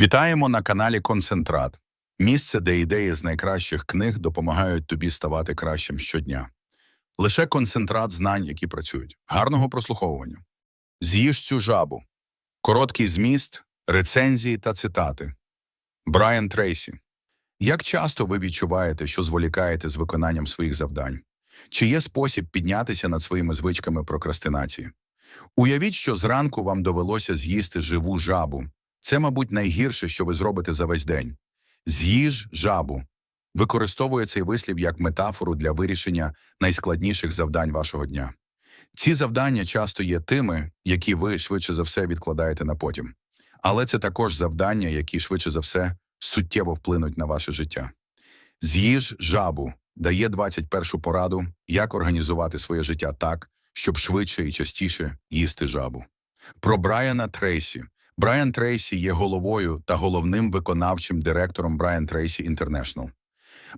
Вітаємо на каналі Концентрат, місце, де ідеї з найкращих книг допомагають тобі ставати кращим щодня. Лише концентрат знань, які працюють. Гарного прослуховування. З'їж цю жабу. Короткий зміст, рецензії та цитати. Брайан Трейсі. Як часто ви відчуваєте, що зволікаєте з виконанням своїх завдань? Чи є спосіб піднятися над своїми звичками прокрастинації? Уявіть, що зранку вам довелося з'їсти живу жабу. Це, мабуть, найгірше, що ви зробите за весь день. З'їж жабу. Використовує цей вислів як метафору для вирішення найскладніших завдань вашого дня. Ці завдання часто є тими, які ви швидше за все відкладаєте на потім. Але це також завдання, які швидше за все суттєво вплинуть на ваше життя. З'їж жабу дає 21 пораду, як організувати своє життя так, щоб швидше і частіше їсти жабу. Про Брайана Трейсі. Брайан Трейсі є головою та головним виконавчим директором Брайан Трейсі Інтернешнл.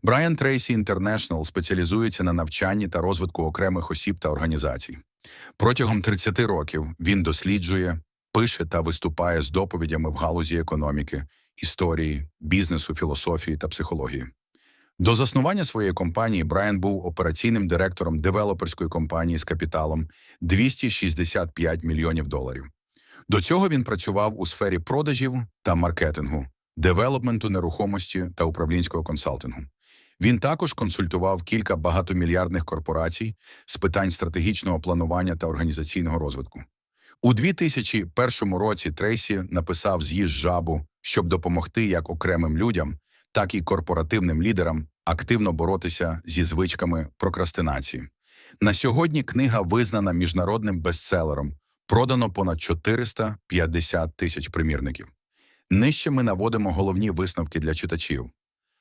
Брайан Трейсі Інтернешнл спеціалізується на навчанні та розвитку окремих осіб та організацій. Протягом 30 років він досліджує, пише та виступає з доповідями в галузі економіки, історії, бізнесу, філософії та психології. До заснування своєї компанії Брайан був операційним директором девелоперської компанії з капіталом 265 мільйонів доларів. До цього він працював у сфері продажів та маркетингу, девелопменту нерухомості та управлінського консалтингу. Він також консультував кілька багатомільярдних корпорацій з питань стратегічного планування та організаційного розвитку. У 2001 році Трейсі написав «З'їж жабу, щоб допомогти як окремим людям, так і корпоративним лідерам активно боротися зі звичками прокрастинації. На сьогодні книга визнана міжнародним бестселером, продано понад 450 тисяч примірників. Нижче ми наводимо головні висновки для читачів.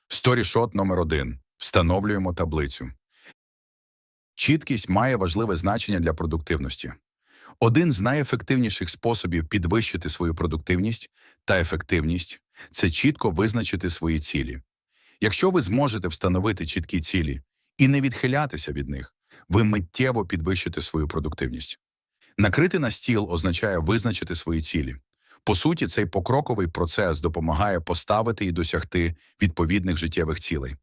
Сторішот номер 1 Встановлюємо таблицю. Чіткість має важливе значення для продуктивності. Один з найефективніших способів підвищити свою продуктивність та ефективність це чітко визначити свої цілі. Якщо ви зможете встановити чіткі цілі і не відхилятися від них, ви миттєво підвищите свою продуктивність. Накрити на стіл означає визначити свої цілі. По суті, цей покроковий процес допомагає поставити і досягти відповідних життєвих цілей.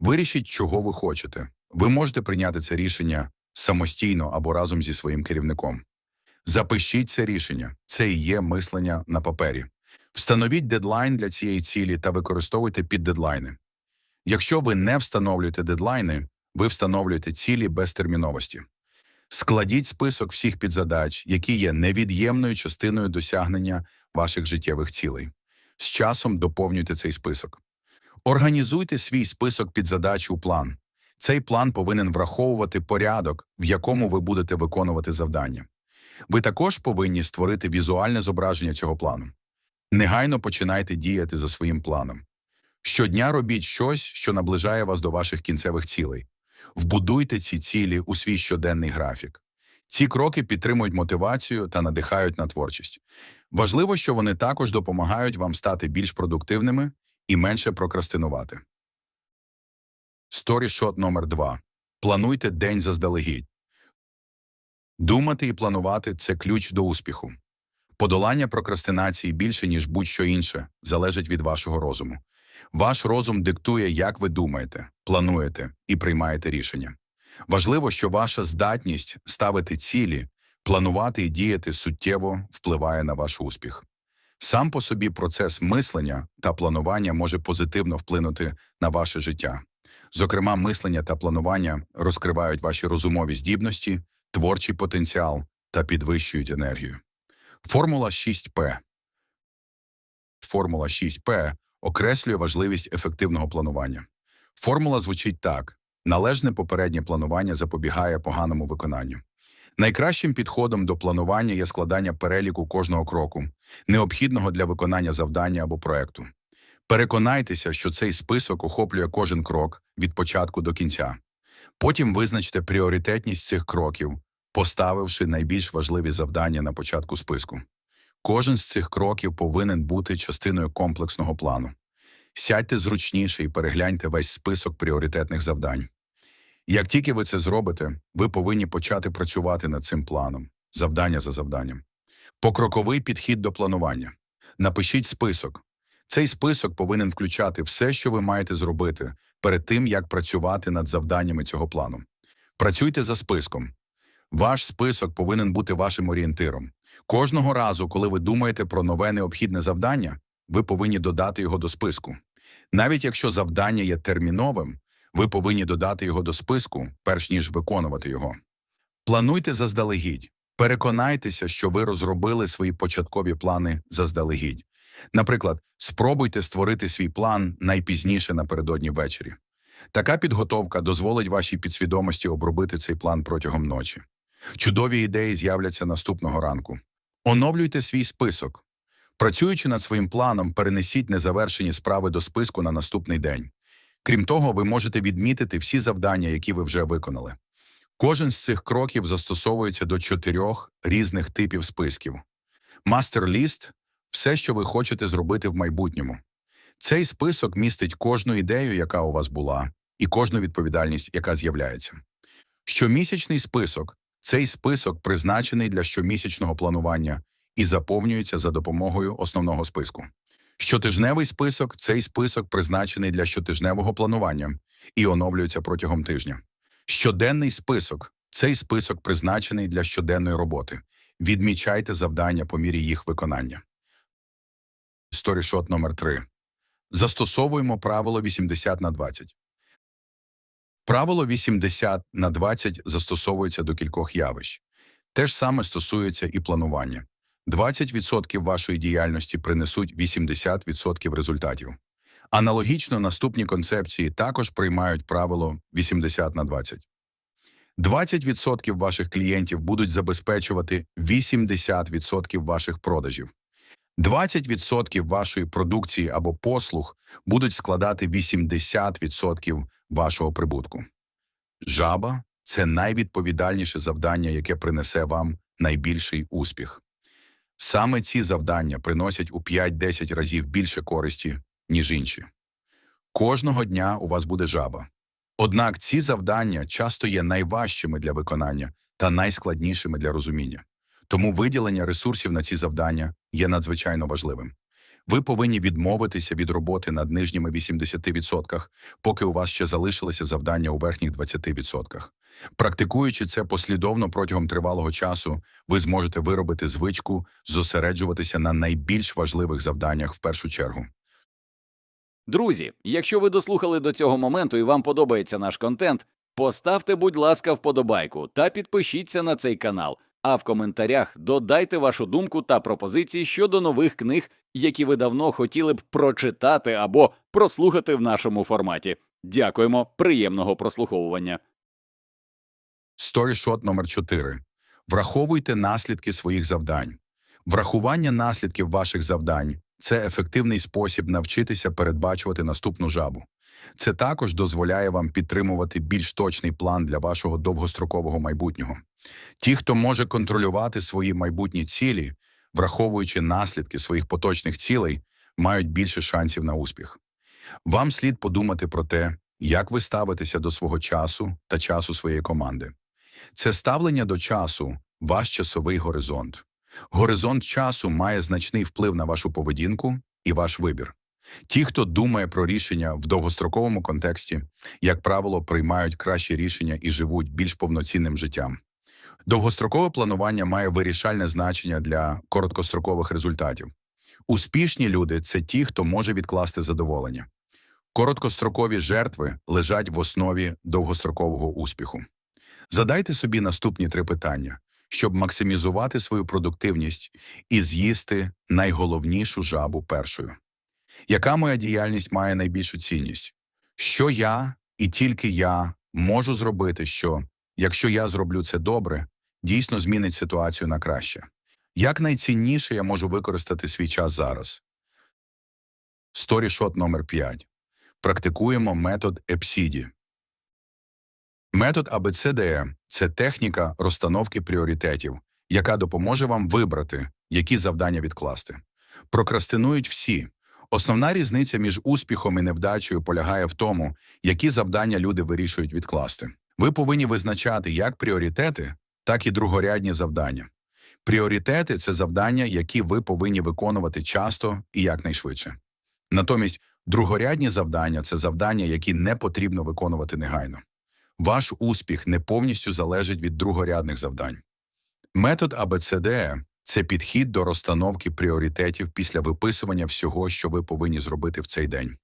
Вирішіть, чого ви хочете. Ви можете прийняти це рішення самостійно або разом зі своїм керівником. Запишіть це рішення, це і є мислення на папері. Встановіть дедлайн для цієї цілі та використовуйте піддедлайни. Якщо ви не встановлюєте дедлайни, ви встановлюєте цілі без терміновості. Складіть список всіх підзадач, які є невід'ємною частиною досягнення ваших життєвих цілей. З часом доповнюйте цей список. Організуйте свій список підзадач у план. Цей план повинен враховувати порядок, в якому ви будете виконувати завдання. Ви також повинні створити візуальне зображення цього плану. Негайно починайте діяти за своїм планом. Щодня робіть щось, що наближає вас до ваших кінцевих цілей. Вбудуйте ці цілі у свій щоденний графік. Ці кроки підтримують мотивацію та надихають на творчість. Важливо, що вони також допомагають вам стати більш продуктивними і менше прокрастинувати. Сторішот номер 2 Плануйте день заздалегідь. Думати і планувати це ключ до успіху. Подолання прокрастинації більше, ніж будь-що інше, залежить від вашого розуму. Ваш розум диктує, як ви думаєте, плануєте і приймаєте рішення. Важливо, що ваша здатність ставити цілі, планувати і діяти суттєво впливає на ваш успіх. Сам по собі процес мислення та планування може позитивно вплинути на ваше життя. Зокрема, мислення та планування розкривають ваші розумові здібності, творчий потенціал та підвищують енергію. Формула 6П. Формула 6П окреслює важливість ефективного планування. Формула звучить так: належне попереднє планування запобігає поганому виконанню. Найкращим підходом до планування є складання переліку кожного кроку, необхідного для виконання завдання або проекту. Переконайтеся, що цей список охоплює кожен крок від початку до кінця. Потім визначте пріоритетність цих кроків, поставивши найбільш важливі завдання на початку списку. Кожен з цих кроків повинен бути частиною комплексного плану. Сядьте зручніше і перегляньте весь список пріоритетних завдань. Як тільки ви це зробите, ви повинні почати працювати над цим планом, завдання за завданням. Покроковий підхід до планування. Напишіть список. Цей список повинен включати все, що ви маєте зробити перед тим, як працювати над завданнями цього плану. Працюйте за списком. Ваш список повинен бути вашим орієнтиром. Кожного разу, коли ви думаєте про нове необхідне завдання, ви повинні додати його до списку. Навіть якщо завдання є терміновим, ви повинні додати його до списку, перш ніж виконувати його. Плануйте заздалегідь. Переконайтеся, що ви розробили свої початкові плани заздалегідь. Наприклад, спробуйте створити свій план найпізніше напередодні ввечері. Така підготовка дозволить вашій підсвідомості обробити цей план протягом ночі. Чудові ідеї з'являться наступного ранку. Оновлюйте свій список. Працюючи над своїм планом, перенесіть незавершені справи до списку на наступний день. Крім того, ви можете відмітити всі завдання, які ви вже виконали. Кожен з цих кроків застосовується до чотирьох різних типів списків. Мастер-ліст – все, що ви хочете зробити в майбутньому. Цей список містить кожну ідею, яка у вас була, і кожну відповідальність, яка з'являється. Щомісячний список цей список призначений для щомісячного планування і заповнюється за допомогою основного списку. Щотижневий список цей список призначений для щотижневого планування і оновлюється протягом тижня. Щоденний список цей список призначений для щоденної роботи. Відмічайте завдання по мірі їх виконання. Сторішот номер 3 Застосовуємо правило 80 на 20. Правило 80 на 20 застосовується до кількох явищ. Те ж саме стосується і планування. 20% вашої діяльності принесуть 80% результатів. Аналогічно наступні концепції також приймають правило 80 на 20. 20% ваших клієнтів будуть забезпечувати 80% ваших продажів. 20% вашої продукції або послуг будуть складати 80% вашого прибутку. Жаба це найвідповідальніше завдання, яке принесе вам найбільший успіх. Саме ці завдання приносять у 5-10 разів більше користі, ніж інші. Кожного дня у вас буде жаба. Однак ці завдання часто є найважчими для виконання та найскладнішими для розуміння. Тому виділення ресурсів на ці завдання є надзвичайно важливим. Ви повинні відмовитися від роботи над нижніми 80%, поки у вас ще залишилося завдання у верхніх 20%. Практикуючи це послідовно протягом тривалого часу, ви зможете виробити звичку зосереджуватися на найбільш важливих завданнях в першу чергу. Друзі, якщо ви дослухали до цього моменту і вам подобається наш контент, поставте, будь ласка, вподобайку та підпишіться на цей канал. А в коментарях додайте вашу думку та пропозиції щодо нових книг, які ви давно хотіли б прочитати або прослухати в нашому форматі. Дякуємо, приємного прослуховування. Сторішот номер 4 Враховуйте наслідки своїх завдань. Врахування наслідків ваших завдань це ефективний спосіб навчитися передбачувати наступну жабу. Це також дозволяє вам підтримувати більш точний план для вашого довгострокового майбутнього. Ті, хто може контролювати свої майбутні цілі, враховуючи наслідки своїх поточних цілей, мають більше шансів на успіх. Вам слід подумати про те, як ви ставитеся до свого часу та часу своєї команди. Це ставлення до часу ваш часовий горизонт. Горизонт часу має значний вплив на вашу поведінку і ваш вибір. Ті, хто думає про рішення в довгостроковому контексті, як правило, приймають кращі рішення і живуть більш повноцінним життям. Довгострокове планування має вирішальне значення для короткострокових результатів. Успішні люди це ті, хто може відкласти задоволення. Короткострокові жертви лежать в основі довгострокового успіху. Задайте собі наступні три питання, щоб максимізувати свою продуктивність і з'їсти найголовнішу жабу першою. Яка моя діяльність має найбільшу цінність? Що я і тільки я можу зробити, що, якщо я зроблю це добре, дійсно змінить ситуацію на краще? Як найцінніше я можу використати свій час зараз? Сторішот номер 5. Практикуємо метод EPSIDI. Метод ABCDE – це техніка розстановки пріоритетів, яка допоможе вам вибрати, які завдання відкласти. Прокрастинують всі. Основна різниця між успіхом і невдачею полягає в тому, які завдання люди вирішують відкласти. Ви повинні визначати як пріоритети, так і другорядні завдання. Пріоритети це завдання, які ви повинні виконувати часто і якнайшвидше. Натомість другорядні завдання це завдання, які не потрібно виконувати негайно. Ваш успіх не повністю залежить від другорядних завдань. Метод АБЦД – це підхід до розстановки пріоритетів після виписування всього, що ви повинні зробити в цей день.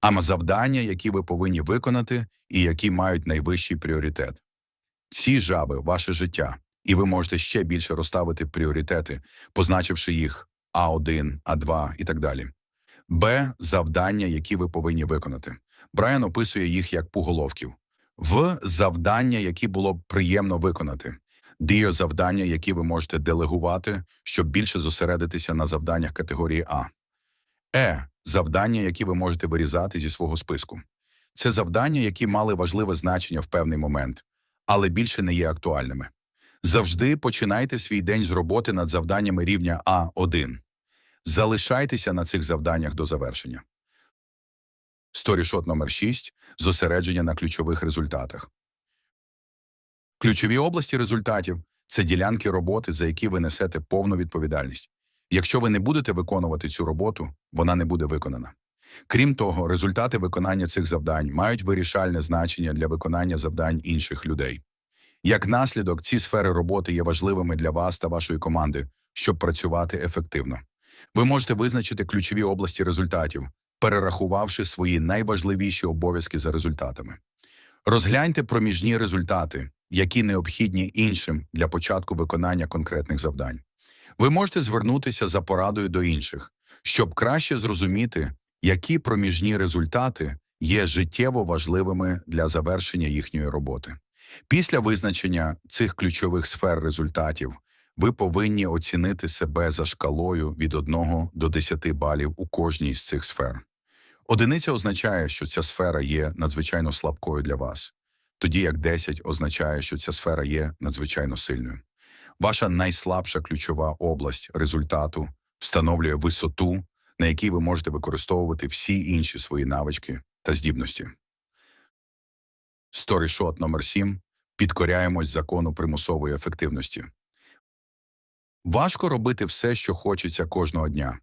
А завдання, які ви повинні виконати і які мають найвищий пріоритет. Ці жаби – ваше життя, і ви можете ще більше розставити пріоритети, позначивши їх А1, А2 і так далі. Б – завдання, які ви повинні виконати. Брайан описує їх як пуголовків. В – завдання, які було б приємно виконати. Д – завдання, які ви можете делегувати, щоб більше зосередитися на завданнях категорії А. Е – завдання, які ви можете вирізати зі свого списку. Це завдання, які мали важливе значення в певний момент, але більше не є актуальними. Завжди починайте свій день з роботи над завданнями рівня А1. Залишайтеся на цих завданнях до завершення. Сторішот номер 6 – зосередження на ключових результатах. Ключові області результатів – це ділянки роботи, за які ви несете повну відповідальність. Якщо ви не будете виконувати цю роботу, вона не буде виконана. Крім того, результати виконання цих завдань мають вирішальне значення для виконання завдань інших людей. Як наслідок, ці сфери роботи є важливими для вас та вашої команди, щоб працювати ефективно. Ви можете визначити ключові області результатів, перерахувавши свої найважливіші обов'язки за результатами. Розгляньте проміжні результати, які необхідні іншим для початку виконання конкретних завдань. Ви можете звернутися за порадою до інших, щоб краще зрозуміти, які проміжні результати є життєво важливими для завершення їхньої роботи. Після визначення цих ключових сфер результатів ви повинні оцінити себе за шкалою від 1 до 10 балів у кожній з цих сфер. Одиниця означає, що ця сфера є надзвичайно слабкою для вас, тоді як 10 означає, що ця сфера є надзвичайно сильною. Ваша найслабша ключова область результату встановлює висоту, на якій ви можете використовувати всі інші свої навички та здібності. Сторішот номер 7 Підкоряємось закону примусової ефективності. Важко робити все, що хочеться кожного дня.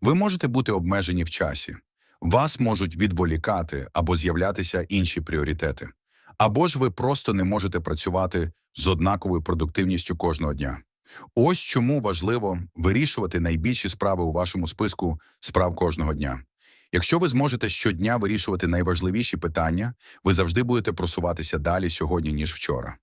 Ви можете бути обмежені в часі. Вас можуть відволікати або з'являтися інші пріоритети. Або ж ви просто не можете працювати з однаковою продуктивністю кожного дня. Ось чому важливо вирішувати найбільші справи у вашому списку справ кожного дня. Якщо ви зможете щодня вирішувати найважливіші питання, ви завжди будете просуватися далі сьогодні, ніж вчора.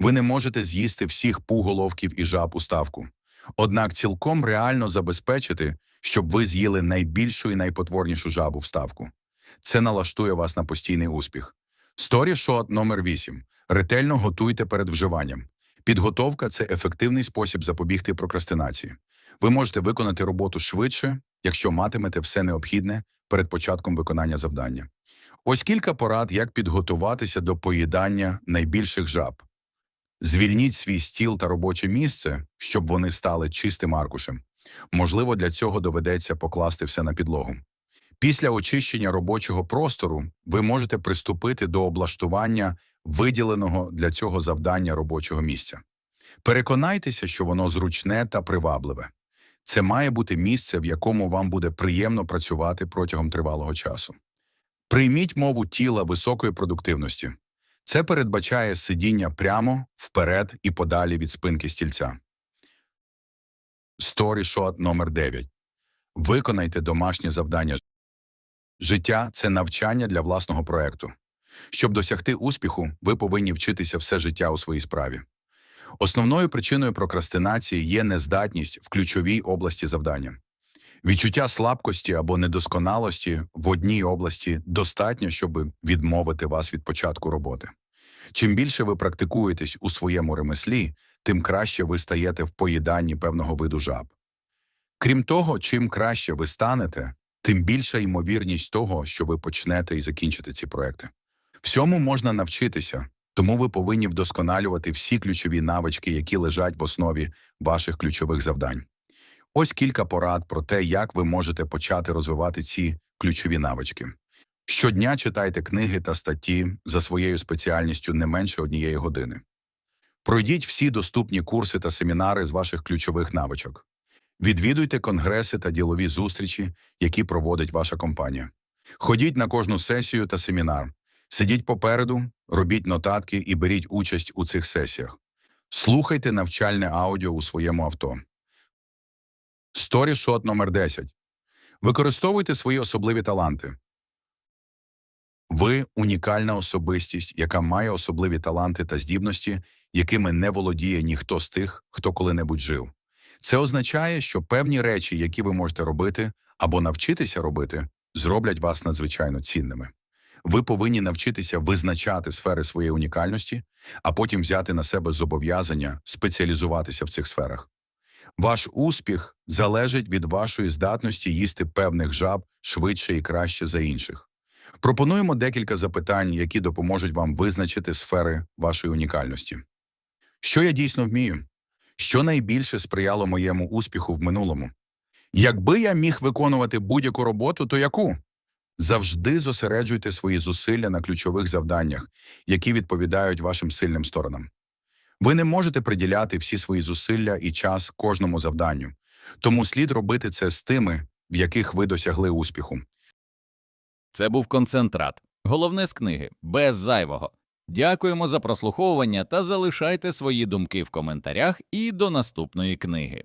Ви не можете з'їсти всіх пуголовків і жаб у ставку. Однак цілком реально забезпечити, щоб ви з'їли найбільшу і найпотворнішу жабу в ставку. Це налаштує вас на постійний успіх. Сторішот номер 8. Ретельно готуйте перед вживанням. Підготовка це ефективний спосіб запобігти прокрастинації. Ви можете виконати роботу швидше, якщо матимете все необхідне перед початком виконання завдання. Ось кілька порад, як підготуватися до поїдання найбільших жаб. Звільніть свій стіл та робоче місце, щоб вони стали чистим аркушем. Можливо, для цього доведеться покласти все на підлогу. Після очищення робочого простору ви можете приступити до облаштування виділеного для цього завдання робочого місця. Переконайтеся, що воно зручне та привабливе. Це має бути місце, в якому вам буде приємно працювати протягом тривалого часу. Прийміть мову тіла високої продуктивності. Це передбачає сидіння прямо, вперед і подалі від спинки стільця. Сторішот номер 9. Виконайте домашнє завдання. Життя – це навчання для власного проекту. Щоб досягти успіху, ви повинні вчитися все життя у своїй справі. Основною причиною прокрастинації є нездатність в ключовій області завдання. Відчуття слабкості або недосконалості в одній області достатньо, щоб відмовити вас від початку роботи. Чим більше ви практикуєтесь у своєму ремеслі, тим краще ви стаєте в поїданні певного виду жаб. Крім того, чим краще ви станете, тим більша ймовірність того, що ви почнете і закінчите ці проекти. Всьому можна навчитися, тому ви повинні вдосконалювати всі ключові навички, які лежать в основі ваших ключових завдань. Ось кілька порад про те, як ви можете почати розвивати ці ключові навички. Щодня читайте книги та статті за своєю спеціальністю не менше однієї години. Пройдіть всі доступні курси та семінари з ваших ключових навичок. Відвідуйте конгреси та ділові зустрічі, які проводить ваша компанія. Ходіть на кожну сесію та семінар. Сидіть попереду, робіть нотатки і беріть участь у цих сесіях. Слухайте навчальне аудіо у своєму авто. Сторішот номер 10. Використовуйте свої особливі таланти. Ви унікальна особистість, яка має особливі таланти та здібності, якими не володіє ніхто з тих, хто коли-небудь жив. Це означає, що певні речі, які ви можете робити або навчитися робити, зроблять вас надзвичайно цінними. Ви повинні навчитися визначати сфери своєї унікальності, а потім взяти на себе зобов'язання спеціалізуватися в цих сферах. Ваш успіх залежить від вашої здатності їсти певних жаб швидше і краще за інших. Пропонуємо декілька запитань, які допоможуть вам визначити сфери вашої унікальності. Що я дійсно вмію? Що найбільше сприяло моєму успіху в минулому? Якби я міг виконувати будь-яку роботу, то яку? Завжди зосереджуйте свої зусилля на ключових завданнях, які відповідають вашим сильним сторонам. Ви не можете приділяти всі свої зусилля і час кожному завданню, тому слід робити це з тими, в яких ви досягли успіху. Це був концентрат. Головне з книги, без зайвого. Дякуємо за прослуховування та залишайте свої думки в коментарях і до наступної книги.